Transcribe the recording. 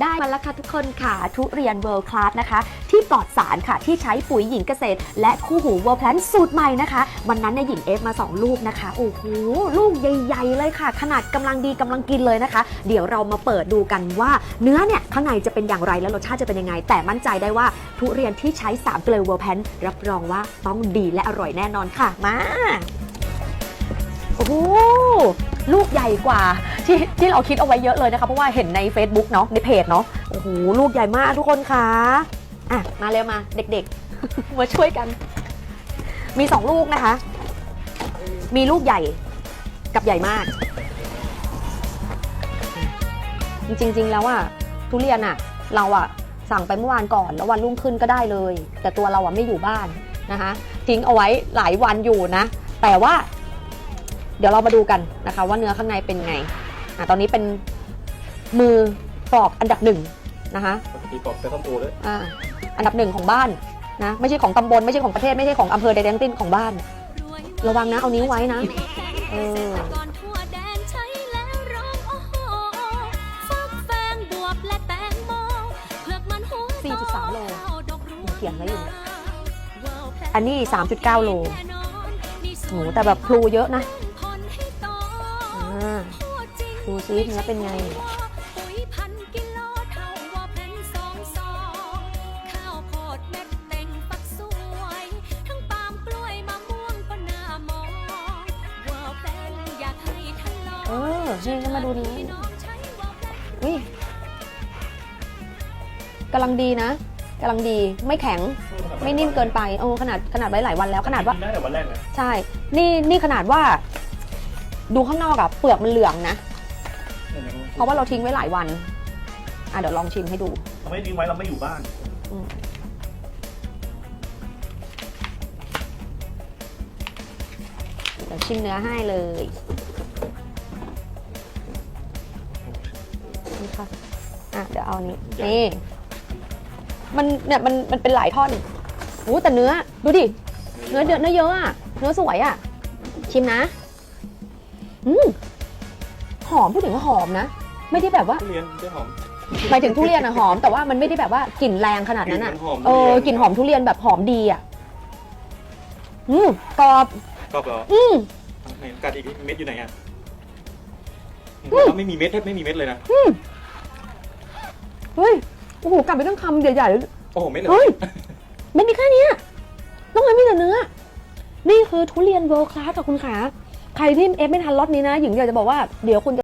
ได้มาแล้วค่ะทุกคนค่ะ ทุเรียนเวิร์คลาสนะคะ ที่ปลอดสารค่ะ ที่ใช้ปุ๋ยหญิงเกษตร และคู่หูเวิร์แพลนสูตรใหม่นะคะ วันนั้นเนี่ยหญิงเอฟมา 2 ลูกนะคะ โอ้โห ลูกใหญ่ๆเลยค่ะ ขนาดกำลังดีกำลังกินเลยนะคะ เดี๋ยวเรามาเปิดดูกันว่า เนื้อเนี่ยข้างในจะเป็นอย่างไรและรสชาติจะเป็นยังไง แต่มั่นใจได้ว่าทุเรียนที่ใช้3เกลือเวิร์แพนรับรองว่าต้องดีและอร่อยแน่นอนค่ะมา โอ้โหลูกใหญ่กว่า ที่ที่เราคิดเอาไว้เยอะเลยนะคะ เพราะว่าเห็นใน Facebook เนาะในเพจเนาะโอ้โหลูกใหญ่มากทุกคนคะอะมาเร็วมาเด็กๆ มาช่วยกัน มี2ลูกนะคะ มีลูกใหญ่กับใหญ่มาก จริง ๆ แล้วอะทุเรียนอะเราอะสั่งไปเมื่อวานก่อน แล้ววันรุ่งขึ้นก็ได้เลย แต่ตัวเราอะไม่อยู่บ้านนะคะ ทิ้งเอาไว้หลายวันอยู่นะ แต่ว่า เดี๋ยวเรามาดูกันนะคะว่าเนื้อข้างในเป็นไงอะตอนนี้เป็นมือปอกอันดับหนึ่งนะคะปกติปอกแต่ต้นตัวเลยอ่าอันดับหนึ่งของบ้านนะไม่ใช่ของตำบลไม่ใช่ของประเทศไม่ใช่ของอำเภอใดๆทั้งสิ้นของบ้าน ระวังนะเอานิ้วไว้นะเออก่อนทั่วแดนใช้แล้วร้องโอ้โหฟักแฟงบวบและแตงโมเผือกมันหัวโต4.3โลข้าวดอกรวงเขียนไว้อยู่ว้าวแพลอันนี้3.9โลแน่นอนนี่โหแต่แบบพลูเยอะนะ ดจริงดูซิเนื้อเป็นไงปุ๋ยพันกิโลเท่าว่าเป็นสองซองข้าวโพดเม็ดเต็งฟักสวยทั้งปาล์มกล้วยมะม่วงก็น่ามองว้าวแพลนอยากให้ท่านลองเออนี่ก็มาดูนี้พี่น้องใช้ว้าวแพลนอุ้ยกำลังดีนะกำลังดีไม่แข็งไม่นิ่มเกินไปโอ้ขนาดขนาดไว้หลายวันแล้วขนาดว่ากิได้แต่วันแรกเลยใช่ นี่นี่ขนาดว่า ดูข้างนอกอะเปลือกมันเหลืองนะ เพราะว่าเราทิ้งไว้หลายวัน อะเดี๋ยวลองชิมให้ดู เราไม่ทิ้งไว้เราไม่อยู่บ้านเดี๋ยวชิมเนื้อให้เลยนี่ค่ะอะเดี๋ยวเอาอันนี้นี่มันเนี่ยมันมันเป็นหลายท่อนโอ้แต่เนื้อ ดูดิ เนื้อเยอะเนื้อเยอะอะเนื้อสวยอะชิมนะ อืมห อมพูดถึงว่าหอมนะ ไม่ได้แบบว่าทุเรียนได้หอม หมายถึงทุเรียนอะหอม แต่ว่ามันไม่ได้แบบว่ากลิ่นแรงขนาดนั้นอะกลิ่นมันหอมเออทุเรียนกลิ่นหอมทุเรียนแบบหอมดีอะอืมกรอบ กรอบเหรออืม ไหนกัดอีกทีเม็ดอยู่ไหนอะอืมเราไม่มีเม็ดแทบไม่มีเม็ดเลยนะเฮ้ยโอ้โหกลับไปต้องคำใหญ่ๆเลย โอ้โหเม็ดเลยเฮ้ย ไม่มีแค่เนี้ยต้องให้มีแต่เนื้อ นี่คือทุเรียนเวิร์คลาสกับคุณขา ใครที่เอฟไม่ทันล็อตนี้นะ หญิงอยากจะบอกว่าเดี๋ยวคุณจะ